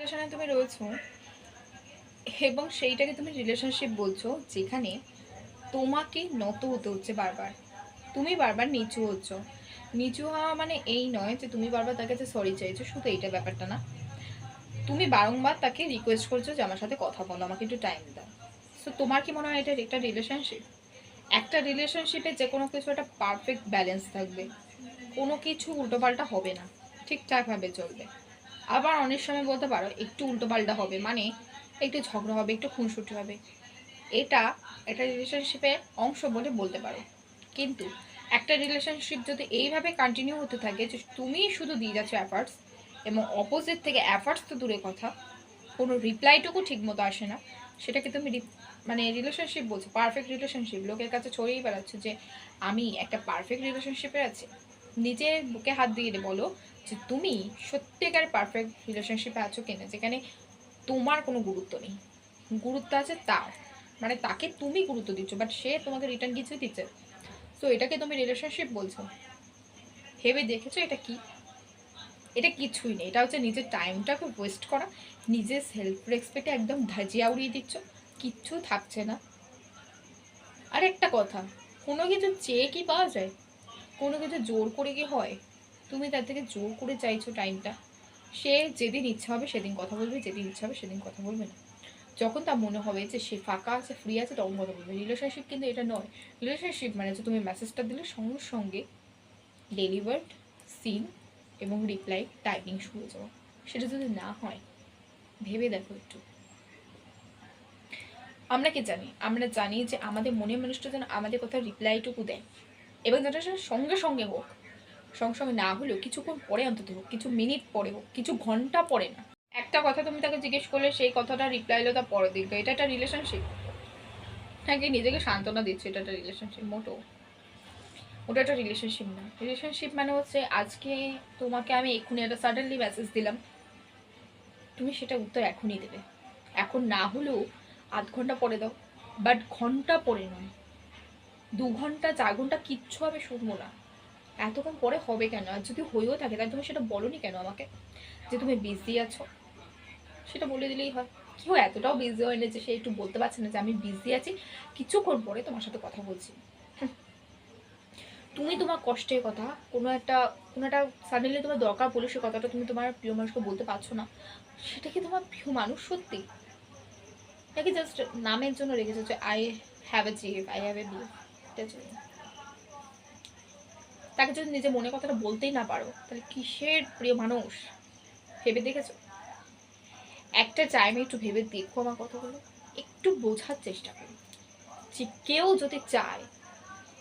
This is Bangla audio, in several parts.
রিলেশনে তুমি রয়েছো, এবং সেইটাকে তুমি রিলেশনশিপ বলছো, যেখানে তোমাকে নত হতে হচ্ছে বারবার। তুমি বারবার নিচু হচ্ছ। নিচু হওয়া মানে এই নয় যে তুমি বারবার তার কাছে সরি চাইছো, শুধু এইটা ব্যাপারটা না। তুমি বারংবার তাকে রিকোয়েস্ট করছ যে, আমার সাথে কথা বলো, আমাকে একটু টাইম দাও। সো তোমার কি মনে হয় এটা একটা রিলেশনশিপ একটা রিলেশনশিপে যে কোনো কিছু একটা পারফেক্ট ব্যালেন্স থাকবে। কোনো কিছু উল্টোপাল্টা হবে না। ঠিকঠাকভাবে চলবে। আবার অনেক সময় বলতে পারো, একটু উল্টোপাল্টা হবে মানে একটু ঝগড়া হবে, একটু খুনসুটি হবে। এটা একটা রিলেশনশিপের অংশ বলে বলতে পারো। কিন্তু একটা রিলেশনশিপ যদি এইভাবে কন্টিনিউ হতে থাকে যে তুমি শুধু দিয়ে যাচ্ছ অ্যাফার্টস এবং অপোজিট থেকে অ্যাফার্টস তো দূরে কথা, কোনো রিপ্লাইটুকু ঠিক মতো আসে না। সেটাকে তুমি মানে রিলেশনশিপ বলছো পারফেক্ট রিলেশনশিপ লোকের কাছে ছড়িয়ে বেড়াচ্ছ যে, আমি একটা পারফেক্ট রিলেশনশিপে আছি। নিজের বুকে হাত দিয়ে বলো যে তুমি সত্যিকার পারফেক্ট রিলেশনশিপে আছো কিনা, যেখানে তোমার কোনো গুরুত্ব নেই। গুরুত্ব আছে তার। মানে তাকে তুমি গুরুত্ব দিচ্ছ বাট সে তোমাকে রিটার্ন কিছু দিচ্ছে। তো এটাকে তুমি রিলেশনশিপ বলছো। ভেবে দেখেছ এটা কি? এটা কিছুই নেই। এটা হচ্ছে নিজের টাইমটাকে ওয়েস্ট করা। নিজের সেলফ রেসপেক্টে একদম ধাজিয়া উড়িয়ে দিচ্ছ। কিচ্ছু থাকছে না। আর একটা কথা, কোনো কিছু চেয়ে কি পাওয়া যায়? কোনো কিছু জোর করে কি হয়? তুমি তার থেকে জোর করে চাইছো টাইমটা, সে যেদিন ইচ্ছা হবে সেদিন কথা বলবে, যেদিন ইচ্ছা হবে সেদিন কথা বলবে না। যখন তার মনে হবে যে সে ফাঁকা আছে ফ্রি আছে, তখন কথা বলবে। রিলেশনশিপ কিন্তু এটা নয়। রিলেশনশিপ মানে যে তুমি মেসেজটা দিলে সঙ্গে সঙ্গে ডেলিভার্ড সিন এবং রিপ্লাই টাইপিং শুরু যাওয়া সেটা যদি না হয়, ভেবে দেখো একটু। আমরা কি জানি? আমরা জানি যে আমাদের মনের মানুষটা যেন আমাদের কথা রিপ্লাইটুকু দেয়। এবং যেটা সঙ্গে সঙ্গে হোক। সঙ্গে সঙ্গে না হলেও কিছুক্ষণ পরে অন্তত হোক, কিছু মিনিট পরে হোক, কিছু ঘণ্টা পরে না। একটা কথা তুমি তাকে জিজ্ঞেস করলে, সেই কথাটা রিপ্লাই হলো তা পরে দিকে এটা একটা রিলেশনশিপ নাকি নিজেকে সান্ত্বনা দিচ্ছে, এটা একটা রিলেশনশিপ মোটো ওটা একটা রিলেশনশিপ না। রিলেশনশিপ মানে হচ্ছে, আজকে তোমাকে আমি এক্ষুনি একটা সাডেনলি মেসেজ দিলাম। তুমি সেটা উত্তর এখনই দেবে। এখন না হলেও আধ ঘণ্টা পরে দাও। বাট ঘণ্টা পরে নয়। দু ঘণ্টা, চার ঘণ্টা, কিচ্ছু আমি শুনব না। এতক্ষণ পরে হবে কেন? আর যদি হয়েও থাকে, তাহলে তুমি সেটা বলনি কেন আমাকে? যে তুমি বিজি আছো। সেটা বলে দিলেই হয়। কেউ এতটাও বিজি হয় না যে সে একটু বলতে পারছে না যে আমি বিজি আছি। কিছুক্ষণ পরে তোমার সাথে কথা বলছি। তুমি তোমার কষ্টের কথা, কোনো একটা কোনো একটা সাডেনলি তোমার দরকার পড়লে সে কথাটা তুমি তোমার প্রিয় মানুষকে বলতে পারছ না। সেটা কি তোমার প্রিয় মানুষ সত্যি? নাকি জাস্ট নামের জন্য রেখেছো যে আই হ্যাভ এ জিভ আই হ্যাভ এ বিভ এটার জন্য? তাকে যদি নিজে মনে কথাটা বলতেই না পারো, তাহলে কিসের প্রিয় মানুষ? ভেবে দেখেছ? একটা টাইমে একটু ভেবে দেখো আমার কথাগুলো, একটু বোঝার চেষ্টা করো। যে কেউ যদি চায়,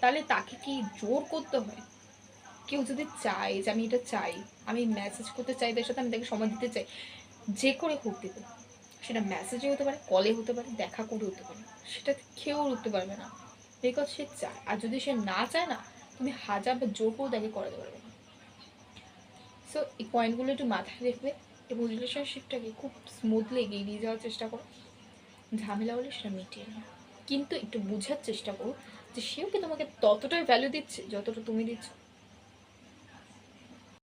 তাহলে তাকে কি জোর করতে হয়? কেউ যদি চায় যে আমি এটা চাই, আমি মেসেজ করতে চাই, তার সাথে আমি তাকে সময় দিতে চাই, যে করে হোক দেবে সেটা মেসেজে হতে পারে কলে হতে পারে, দেখা করে হতে পারে। সেটা কেউ উঠতে পারবে না। বিকজ সে চায়। আর যদি সে না চায় না তুমি হাজার বা করে তাকে করাতে পারবে না। সো এই পয়েন্টগুলো একটু মাথায় রেখবে এবং রিলেশনশিপটাকে খুব স্মুথলি এগিয়ে নিয়ে যাওয়ার চেষ্টা করো। ঝামেলা হলে সেটা মিটিয়ে নাও। কিন্তু একটু বোঝার চেষ্টা করো যে সেও কি তোমাকে ততটাই ভ্যালু দিচ্ছে, যতটা তুমি দিচ্ছ।